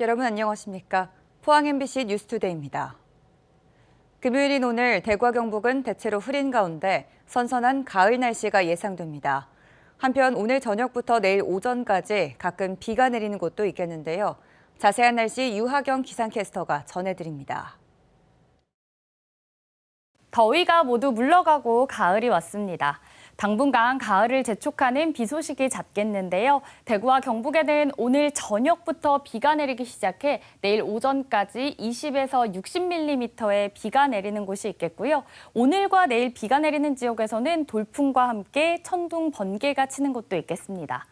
여러분 안녕하십니까? 포항 MBC 뉴스투데이입니다. 금요일인 오늘 대구와 경북은 대체로 흐린 가운데 선선한 가을 날씨가 예상됩니다. 한편 오늘 저녁부터 내일 오전까지 가끔 비가 내리는 곳도 있겠는데요. 자세한 날씨 유하경 기상캐스터가 전해드립니다. 더위가 모두 물러가고 가을이 왔습니다. 당분간 가을을 재촉하는 비 소식이 잦겠는데요. 대구와 경북에는 오늘 저녁부터 비가 내리기 시작해 내일 오전까지 20에서 60mm의 비가 내리는 곳이 있겠고요. 오늘과 내일 비가 내리는 지역에서는 돌풍과 함께 천둥, 번개가 치는 곳도 있겠습니다.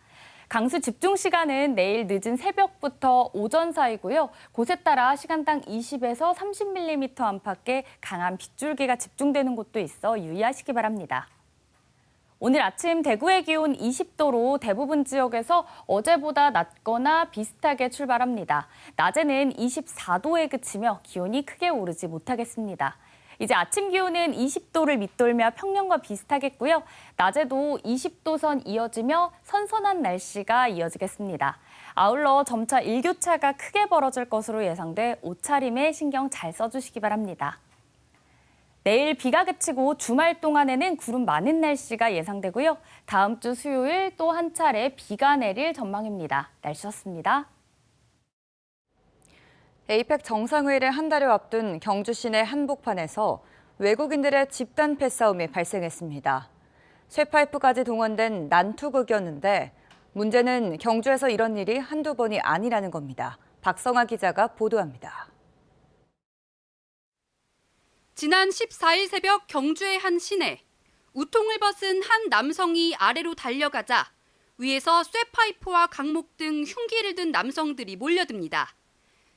강수 집중 시간은 내일 늦은 새벽부터 오전 사이고요. 곳에 따라 시간당 20에서 30mm 안팎의 강한 빗줄기가 집중되는 곳도 있어 유의하시기 바랍니다. 오늘 아침 대구의 기온 20도로 대부분 지역에서 어제보다 낮거나 비슷하게 출발합니다. 낮에는 24도에 그치며 기온이 크게 오르지 못하겠습니다. 이제 아침 기온은 20도를 밑돌며 평년과 비슷하겠고요. 낮에도 20도 선 이어지며 선선한 날씨가 이어지겠습니다. 아울러 점차 일교차가 크게 벌어질 것으로 예상돼 옷차림에 신경 잘 써주시기 바랍니다. 내일 비가 그치고 주말 동안에는 구름 많은 날씨가 예상되고요. 다음 주 수요일 또 한 차례 비가 내릴 전망입니다. 날씨였습니다. 에이펙 정상회의를 한 달여 앞둔 경주 시내 한복판에서 외국인들의 집단 패싸움이 발생했습니다. 쇠파이프까지 동원된 난투극이었는데 문제는 경주에서 이런 일이 한두 번이 아니라는 겁니다. 박성아 기자가 보도합니다. 지난 14일 새벽 경주의 한 시내 우통을 벗은 한 남성이 아래로 달려가자 위에서 쇠파이프와 강목 등 흉기를 든 남성들이 몰려듭니다.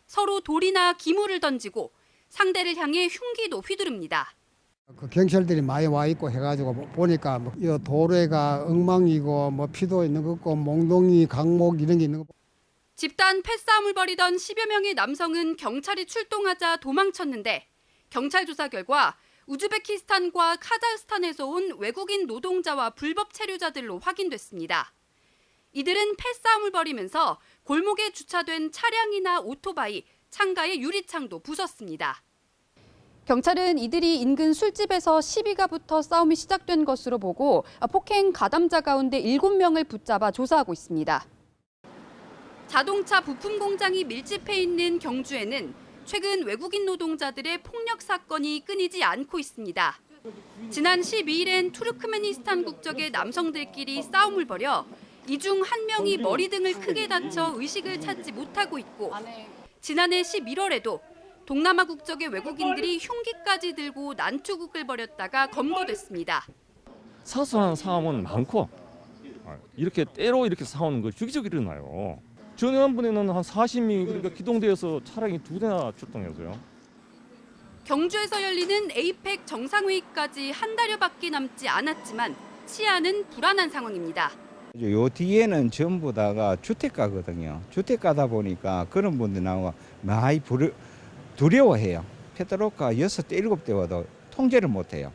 서로 돌이나 기물을 던지고 상대를 향해 흉기도 휘두릅니다. 그 경찰들이 많이 와 있고 해가지고 보니까 뭐이 도로가 엉망이고 뭐 피도 있는 것 같고 몽둥이 강목 이런 게 있는 거 집단 패싸움을 벌이던 10여 명의 남성은 경찰이 출동하자 도망쳤는데 경찰 조사 결과 우즈베키스탄과 카자흐스탄에서 온 외국인 노동자와 불법 체류자들로 확인됐습니다. 이들은 패싸움을 벌이면서 골목에 주차된 차량이나 오토바이, 창가의 유리창도 부쉈습니다. 경찰은 이들이 인근 술집에서 시비가 붙어 싸움이 시작된 것으로 보고 폭행 가담자 가운데 7명을 붙잡아 조사하고 있습니다. 자동차 부품 공장이 밀집해 있는 경주에는 최근 외국인 노동자들의 폭력 사건이 끊이지 않고 있습니다. 지난 12일엔 투르크메니스탄 국적의 남성들끼리 싸움을 벌여 이 중 한 명이 머리 등을 크게 다쳐 의식을 찾지 못하고 있고 지난해 11월에도 동남아 국적의 외국인들이 흉기까지 들고 난투극을 벌였다가 검거됐습니다. 사소한 싸움은 많고 아, 이렇게 때로 이렇게 싸우는 거 주기적으로 일어나요. 지난번에는 한 40명이 그러니까 기동대에서 차량이 두 대나 출동했어요. 경주에서 열리는 에이펙 정상회의까지 한 달여밖에 남지 않았지만 치안은 불안한 상황입니다. 요 뒤에는 전부 다가 주택가거든요. 주택가다 보니까 그런 분들 나와 많이 부르, 두려워해요. 페트로카 여섯 대 일곱 대 와도 통제를 못해요.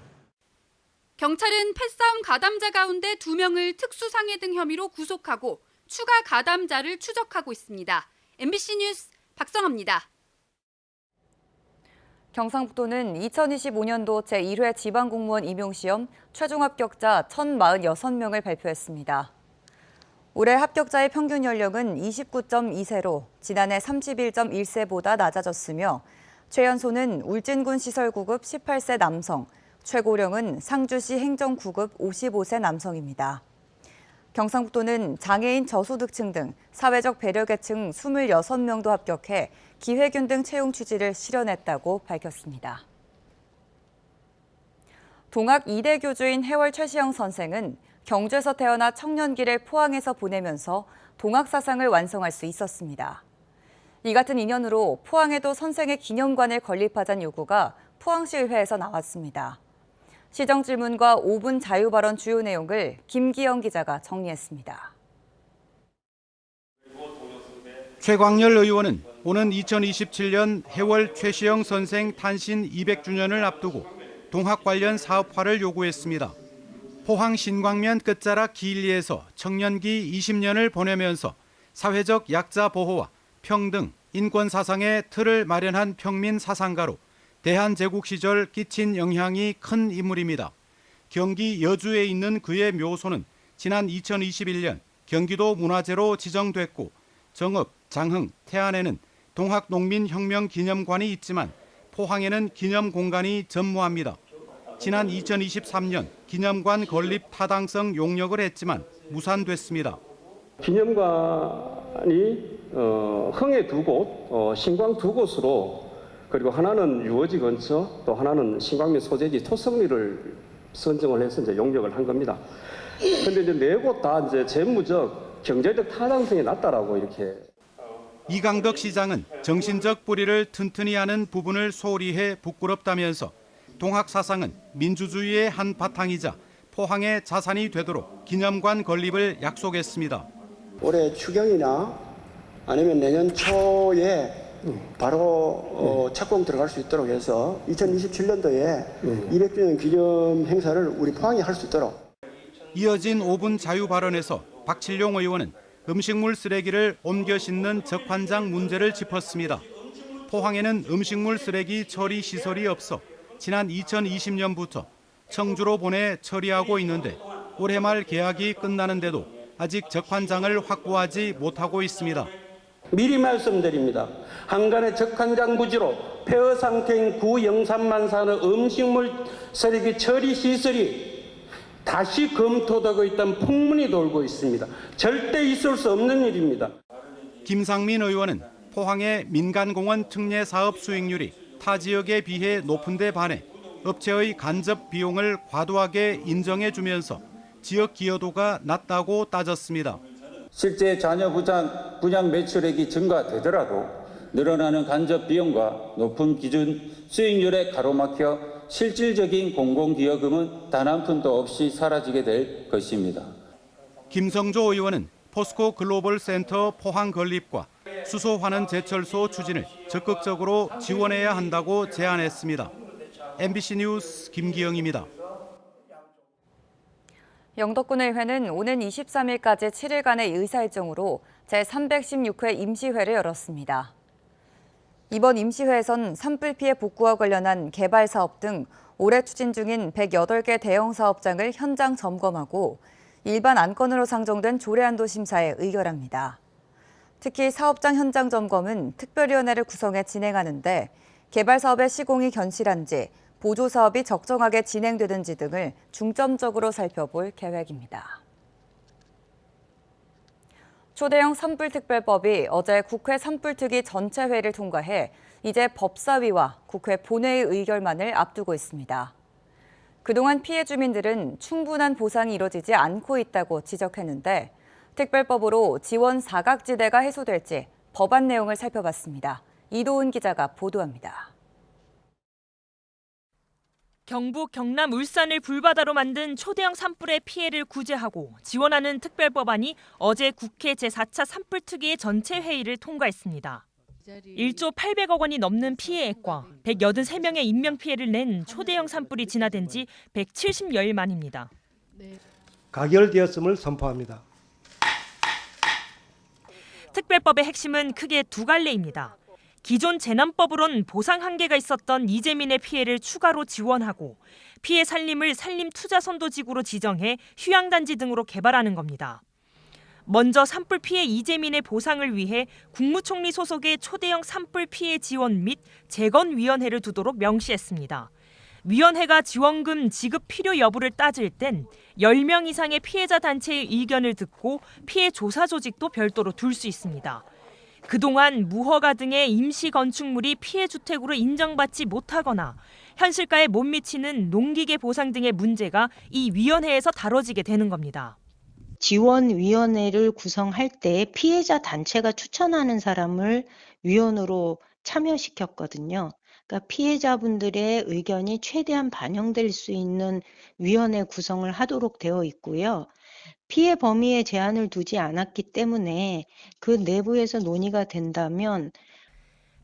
경찰은 패싸움 가담자 가운데 두 명을 특수상해 등 혐의로 구속하고 추가 가담자를 추적하고 있습니다. MBC 뉴스 박성합니다. 경상북도는 2025년도 제1회 지방공무원 임용시험 최종 합격자 1,046명을 발표했습니다. 올해 합격자의 평균 연령은 29.2세로 지난해 31.1세보다 낮아졌으며 최연소는 울진군 시설구급 18세 남성, 최고령은 상주시 행정구급 55세 남성입니다. 경상북도는 장애인 저소득층 등 사회적 배려계층 26명도 합격해 기회균 등 채용 취지를 실현했다고 밝혔습니다. 동학 2대 교주인 해월 최시영 선생은 경주에서 태어나 청년기를 포항에서 보내면서 동학 사상을 완성할 수 있었습니다. 이 같은 인연으로 포항에도 선생의 기념관을 건립하자는 요구가 포항시의회에서 나왔습니다. 시정 질문과 5분 자유 발언 주요 내용을 김기영 기자가 정리했습니다. 최광열 의원은 오는 2027년 해월 최시영 선생 탄신 200주년을 앞두고 동학 관련 사업화를 요구했습니다. 포항 신광면 끝자락 기일리에서 청년기 20년을 보내면서 사회적 약자 보호와 평등, 인권 사상의 틀을 마련한 평민 사상가로 대한제국 시절 끼친 영향이 큰 인물입니다. 경기 여주에 있는 그의 묘소는 지난 2021년 경기도 문화재로 지정됐고 정읍, 장흥, 태안에는 동학농민혁명 기념관이 있지만 포항에는 기념 공간이 전무합니다. 지난 2023년 기념관 건립 타당성 용역을 했지만 무산됐습니다. 기념관이 어, 흥에 두 곳, 어, 신광 두 곳으로 그리고 하나는 유어지 근처 또 하나는 신광면 소재지 토성리를 선정을 해서 이제 용역을 한 겁니다. 근데 이제 네 곳 다 이제 재무적 경제적 타당성이 낮다라고 이렇게 이강덕 시장은 정신적 뿌리를 튼튼히 하는 부분을 소홀히 해 부끄럽다면서 동학 사상은 민주주의의 한 바탕이자 포항의 자산이 되도록 기념관 건립을 약속했습니다. 올해 추경이나 아니면 내년 초에 바로 어, 착공 들어갈 수 있도록 해서 2027년도에 200주년 기념 행사를 우리 포항이 할 수 있도록 이어진 5분 자유 발언에서 박칠용 의원은 음식물 쓰레기를 옮겨 싣는 적환장 문제를 짚었습니다. 포항에는 음식물 쓰레기 처리 시설이 없어 지난 2020년부터 청주로 보내 처리하고 있는데 올해 말 계약이 끝나는데도 아직 적환장을 확보하지 못하고 있습니다. 미리 말씀드립니다. 한간의 적환장 부지로 폐허 상태인 구 영산만 사는 음식물 쓰레기 처리 시설이 다시 검토되고 있다는 풍문이 돌고 있습니다. 절대 있을 수 없는 일입니다. 김상민 의원은 포항의 민간공원 특례 사업 수익률이 타 지역에 비해 높은 데 반해 업체의 간접 비용을 과도하게 인정해 주면서 지역 기여도가 낮다고 따졌습니다. 실제 자녀 분양, 분양 매출액이 증가되더라도 늘어나는 간접 비용과 높은 기준 수익률에 가로막혀 실질적인 공공기여금은 단 한 푼도 없이 사라지게 될 것입니다. 김성조 의원은 포스코 글로벌 센터 포항 건립과 수소 환원 제철소 추진을 적극적으로 지원해야 한다고 제안했습니다. MBC 뉴스 김기영입니다. 영덕군의회는 오는 23일까지 7일간의 의사일정으로 제316회 임시회를 열었습니다. 이번 임시회에선 산불 피해 복구와 관련한 개발 사업 등 올해 추진 중인 108개 대형 사업장을 현장 점검하고 일반 안건으로 상정된 조례안도 심사에 의결합니다. 특히 사업장 현장 점검은 특별위원회를 구성해 진행하는데 개발 사업의 시공이 견실한지 보조 사업이 적정하게 진행되는지 등을 중점적으로 살펴볼 계획입니다. 초대형 산불특별법이 어제 국회 산불특위 전체 회의를 통과해 이제 법사위와 국회 본회의 의결만을 앞두고 있습니다. 그동안 피해 주민들은 충분한 보상이 이뤄지지 않고 있다고 지적했는데 특별법으로 지원 사각지대가 해소될지 법안 내용을 살펴봤습니다. 이도훈 기자가 보도합니다. 경북, 경남, 울산을 불바다로 만든 초대형 산불의 피해를 구제하고 지원하는 특별법안이 어제 국회 제4차 산불특위의 전체 회의를 통과했습니다. 1조 800억 원이 넘는 피해액과 183명의 인명피해를 낸 초대형 산불이 진화된 지 170여일 만입니다. 가결되었음을 선포합니다. 특별법의 핵심은 크게 두 갈래입니다. 기존 재난법으론 보상 한계가 있었던 이재민의 피해를 추가로 지원하고 피해 살림을 살림 투자 선도 지구로 지정해 휴양단지 등으로 개발하는 겁니다. 먼저 산불 피해 이재민의 보상을 위해 국무총리 소속의 초대형 산불 피해 지원 및 재건 위원회를 두도록 명시했습니다. 위원회가 지원금 지급 필요 여부를 따질 땐 10명 이상의 피해자 단체의 의견을 듣고 피해 조사 조직도 별도로 둘 수 있습니다. 그동안 무허가 등의 임시 건축물이 피해 주택으로 인정받지 못하거나 현실가에 못 미치는 농기계 보상 등의 문제가 이 위원회에서 다뤄지게 되는 겁니다. 지원위원회를 구성할 때 피해자 단체가 추천하는 사람을 위원으로 참여시켰거든요. 그러니까 피해자분들의 의견이 최대한 반영될 수 있는 위원회 구성을 하도록 되어 있고요. 피해 범위에 제한을 두지 않았기 때문에 그 내부에서 논의가 된다면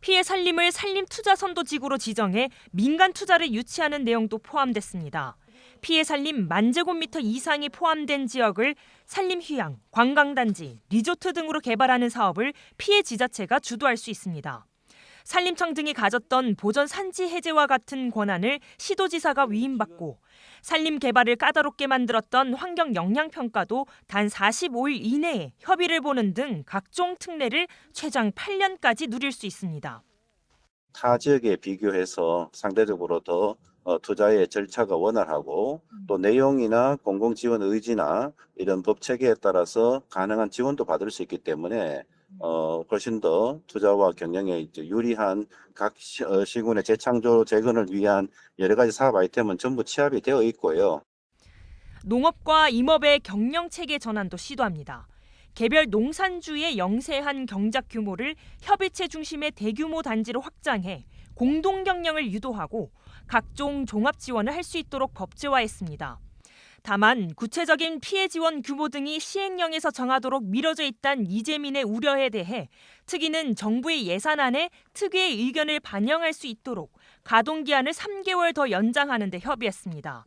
피해 살림을 살림 투자 선도 지구로 지정해 민간 투자를 유치하는 내용도 포함됐습니다. 피해 산림 만 제곱미터 이상이 포함된 지역을 산림 휴양, 관광단지, 리조트 등으로 개발하는 사업을 피해 지자체가 주도할 수 있습니다. 산림청 등이 가졌던 보전 산지 해제와 같은 권한을 시도지사가 위임받고 산림 개발을 까다롭게 만들었던 환경 영향 평가도 단 45일 이내에 협의를 보는 등 각종 특례를 최장 8년까지 누릴 수 있습니다. 타 지역에 비교해서 상대적으로 더 어, 투자의 절차가 원활하고 또 내용이나 공공 지원 의지나 이런 법 체계에 따라서 가능한 지원도 받을 수 있기 때문에 어, 훨씬 더 투자와 경영에 이제 유리한 각 시, 어, 시군의 재창조 재건을 위한 여러 가지 사업 아이템은 전부 취합이 되어 있고요. 농업과 임업의 경영 체계 전환도 시도합니다. 개별 농산주의 영세한 경작 규모를 협의체 중심의 대규모 단지로 확장해 공동 경영을 유도하고 각종 종합 지원을 할 수 있도록 법제화했습니다. 다만 구체적인 피해 지원 규모 등이 시행령에서 정하도록 미뤄져 있다는 이재민의 우려에 대해 특위는 정부의 예산안에 특위의 의견을 반영할 수 있도록 가동 기한을 3개월 더 연장하는 데 협의했습니다.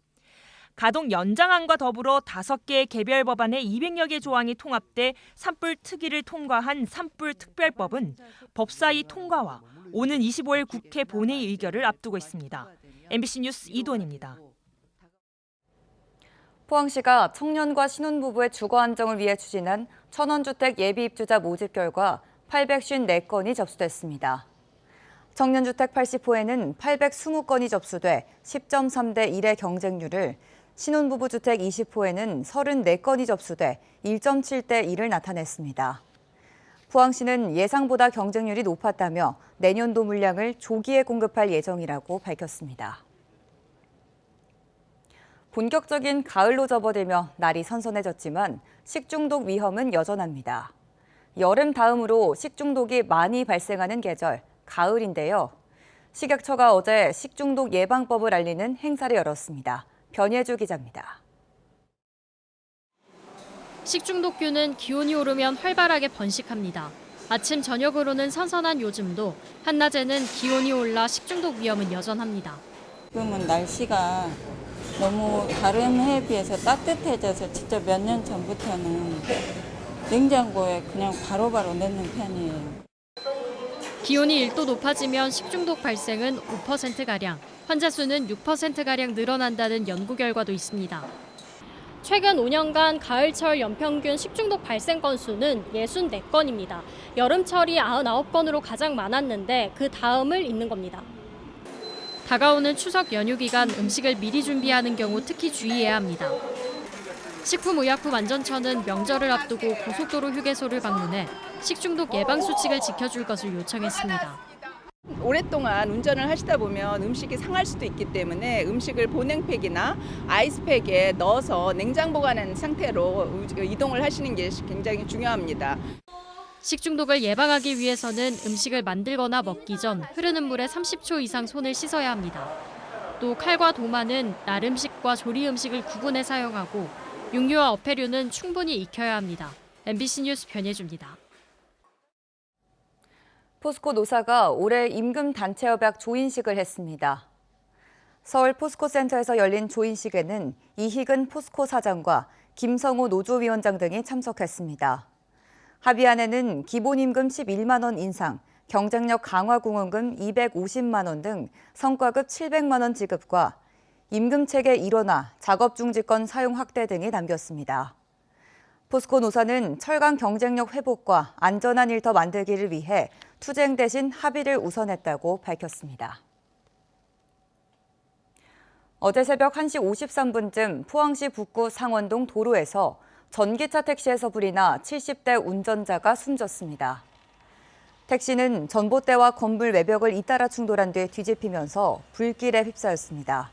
가동 연장안과 더불어 5개의 개별 법안에 200여 개 조항이 통합돼 산불 특위를 통과한 산불 특별법은 법사위 통과와 오는 25일 국회 본회의 의결을 앞두고 있습니다. MBC 뉴스 이돈입니다. 포항시가 청년과 신혼부부의 주거 안정을 위해 추진한 천원주택 예비입주자 모집 결과 854건이 접수됐습니다. 청년주택 80호에는 820건이 접수돼 10.3대 1의 경쟁률을 신혼부부 주택 20호에는 34건이 접수돼 1.7대 1을 나타냈습니다. 포항시는 예상보다 경쟁률이 높았다며 내년도 물량을 조기에 공급할 예정이라고 밝혔습니다. 본격적인 가을로 접어들며 날이 선선해졌지만 식중독 위험은 여전합니다. 여름 다음으로 식중독이 많이 발생하는 계절, 가을인데요. 식약처가 어제 식중독 예방법을 알리는 행사를 열었습니다. 변예주 기자입니다. 식중독균은 기온이 오르면 활발하게 번식합니다. 아침 저녁으로는 선선한 요즘도 한낮에는 기온이 올라 식중독 위험은 여전합니다. 지금은 날씨가 너무 다른 해에 비해서 따뜻해져서 진짜 몇 년 전부터는 냉장고에 그냥 바로바로 넣는 편이에요. 기온이 1도 높아지면 식중독 발생은 5%가량, 환자 수는 6%가량 늘어난다는 연구 결과도 있습니다. 최근 5년간 가을철 연평균 식중독 발생 건수는 64건입니다. 여름철이 99건으로 가장 많았는데 그 다음을 잇는 겁니다. 다가오는 추석 연휴 기간 음식을 미리 준비하는 경우 특히 주의해야 합니다. 식품의약품안전처는 명절을 앞두고 고속도로 휴게소를 방문해 식중독 예방 수칙을 지켜줄 것을 요청했습니다. 오랫동안 운전을 하시다 보면 음식이 상할 수도 있기 때문에 음식을 보냉팩이나 아이스팩에 넣어서 냉장 보관한 상태로 이동을 하시는 게 굉장히 중요합니다. 식중독을 예방하기 위해서는 음식을 만들거나 먹기 전 흐르는 물에 30초 이상 손을 씻어야 합니다. 또 칼과 도마는 날 음식과 조리 음식을 구분해 사용하고 육류와 어패류는 충분히 익혀야 합니다. MBC 뉴스 변예주입니다. 포스코 노사가 올해 임금 단체 협약 조인식을 했습니다. 서울 포스코 센터에서 열린 조인식에는 이희근 포스코 사장과 김성호 노조위원장 등이 참석했습니다. 합의안에는 기본임금 11만 원 인상, 경쟁력 강화 공헌금 250만 원 등 성과급 700만 원 지급과 임금 체계 일원화, 작업 중지권 사용 확대 등이 담겼습니다. 포스코 노사는 철강 경쟁력 회복과 안전한 일터 만들기를 위해 투쟁 대신 합의를 우선했다고 밝혔습니다. 어제 새벽 1시 53분쯤 포항시 북구 상원동 도로에서 전기차 택시에서 불이 나 70대 운전자가 숨졌습니다. 택시는 전봇대와 건물 외벽을 잇따라 충돌한 뒤 뒤집히면서 불길에 휩싸였습니다.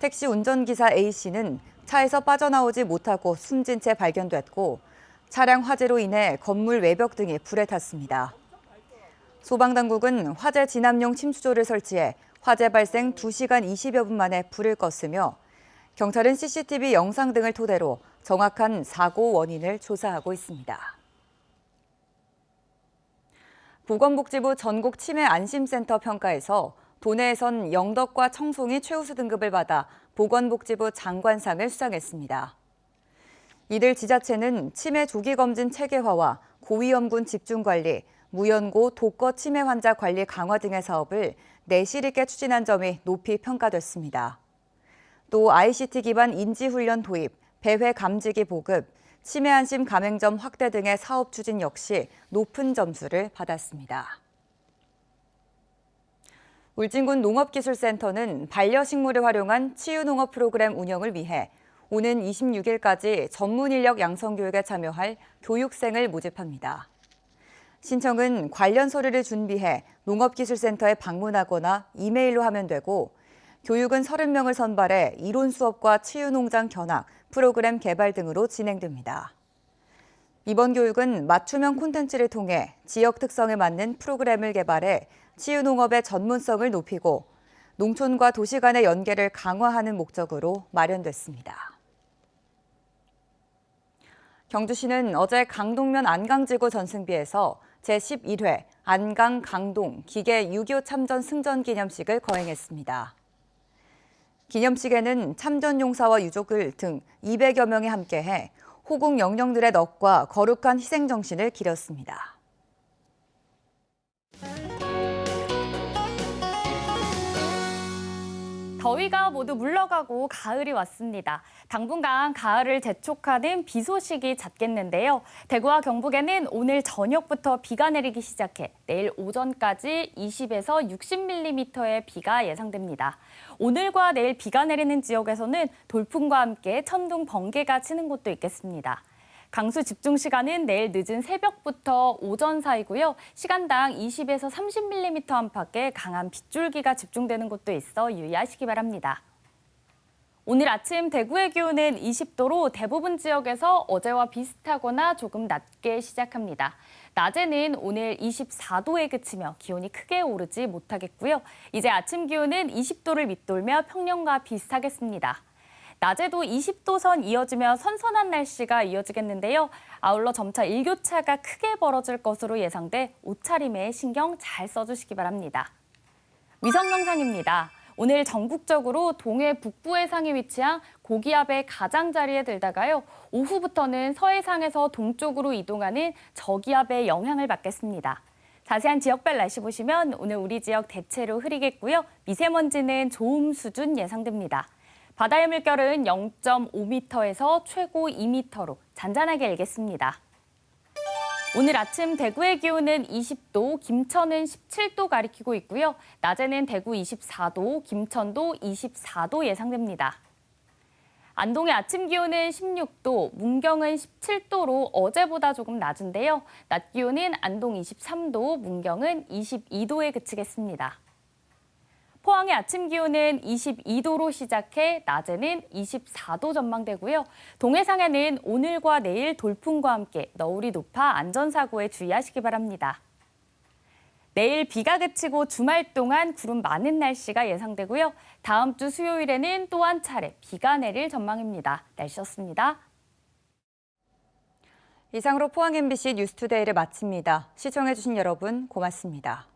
택시 운전기사 A씨는 차에서 빠져나오지 못하고 숨진 채 발견됐고 차량 화재로 인해 건물 외벽 등이 불에 탔습니다. 소방당국은 화재 진압용 침수조를 설치해 화재 발생 2시간 20여 분 만에 불을 껐으며 경찰은 CCTV 영상 등을 토대로 정확한 사고 원인을 조사하고 있습니다. 보건복지부 전국 치매 안심센터 평가에서 도내에선 영덕과 청송이 최우수 등급을 받아 보건복지부 장관상을 수상했습니다. 이들 지자체는 치매 조기 검진 체계화와 고위험군 집중 관리, 무연고 독거 치매 환자 관리 강화 등의 사업을 내실 있게 추진한 점이 높이 평가됐습니다. 또 ICT 기반 인지 훈련 도입, 배회 감지기 보급, 치매 안심 가맹점 확대 등의 사업 추진 역시 높은 점수를 받았습니다. 울진군 농업기술센터는 반려식물을 활용한 치유농업 프로그램 운영을 위해 오는 26일까지 전문 인력 양성 교육에 참여할 교육생을 모집합니다. 신청은 관련 서류를 준비해 농업기술센터에 방문하거나 이메일로 하면 되고 교육은 30명을 선발해 이론 수업과 치유농장 견학, 프로그램 개발 등으로 진행됩니다. 이번 교육은 맞춤형 콘텐츠를 통해 지역 특성에 맞는 프로그램을 개발해 치유농업의 전문성을 높이고 농촌과 도시 간의 연계를 강화하는 목적으로 마련됐습니다. 경주시는 어제 강동면 안강지구 전승비에서 제11회 안강 강동 기계 6.25 참전 승전 기념식을 거행했습니다. 기념식에는 참전 용사와 유족을 등 200여 명이 함께해 호국 영령들의 넋과 거룩한 희생 정신을 기렸습니다. 더위가 모두 물러가고 가을이 왔습니다. 당분간 가을을 재촉하는 비 소식이 잦겠는데요. 대구와 경북에는 오늘 저녁부터 비가 내리기 시작해 내일 오전까지 20에서 60mm의 비가 예상됩니다. 오늘과 내일 비가 내리는 지역에서는 돌풍과 함께 천둥, 번개가 치는 곳도 있겠습니다. 강수 집중 시간은 내일 늦은 새벽부터 오전 사이고요. 시간당 20에서 30mm 안팎의 강한 빗줄기가 집중되는 곳도 있어 유의하시기 바랍니다. 오늘 아침 대구의 기온은 20도로 대부분 지역에서 어제와 비슷하거나 조금 낮게 시작합니다. 낮에는 오늘 24도에 그치며 기온이 크게 오르지 못하겠고요. 이제 아침 기온은 20도를 밑돌며 평년과 비슷하겠습니다. 낮에도 20도 선 이어지며 선선한 날씨가 이어지겠는데요. 아울러 점차 일교차가 크게 벌어질 것으로 예상돼 옷차림에 신경 잘 써주시기 바랍니다. 위성 영상입니다. 오늘 전국적으로 동해 북부 해상에 위치한 고기압의 가장자리에 들다가요. 오후부터는 서해상에서 동쪽으로 이동하는 저기압의 영향을 받겠습니다. 자세한 지역별 날씨 보시면 오늘 우리 지역 대체로 흐리겠고요. 미세먼지는 좋음 수준 예상됩니다. 바다의 물결은 0.5m에서 최고 2m로 잔잔하게 일겠습니다. 오늘 아침 대구의 기온은 20도, 김천은 17도 가리키고 있고요. 낮에는 대구 24도, 김천도 24도 예상됩니다. 안동의 아침 기온은 16도, 문경은 17도로 어제보다 조금 낮은데요. 낮 기온은 안동 23도, 문경은 22도에 그치겠습니다. 포항의 아침 기온은 22도로 시작해 낮에는 24도 전망되고요. 동해상에는 오늘과 내일 돌풍과 함께 너울이 높아 안전사고에 주의하시기 바랍니다. 내일 비가 그치고 주말 동안 구름 많은 날씨가 예상되고요. 다음 주 수요일에는 또 한 차례 비가 내릴 전망입니다. 날씨였습니다. 이상으로 포항 MBC 뉴스투데이를 마칩니다. 시청해주신 여러분 고맙습니다.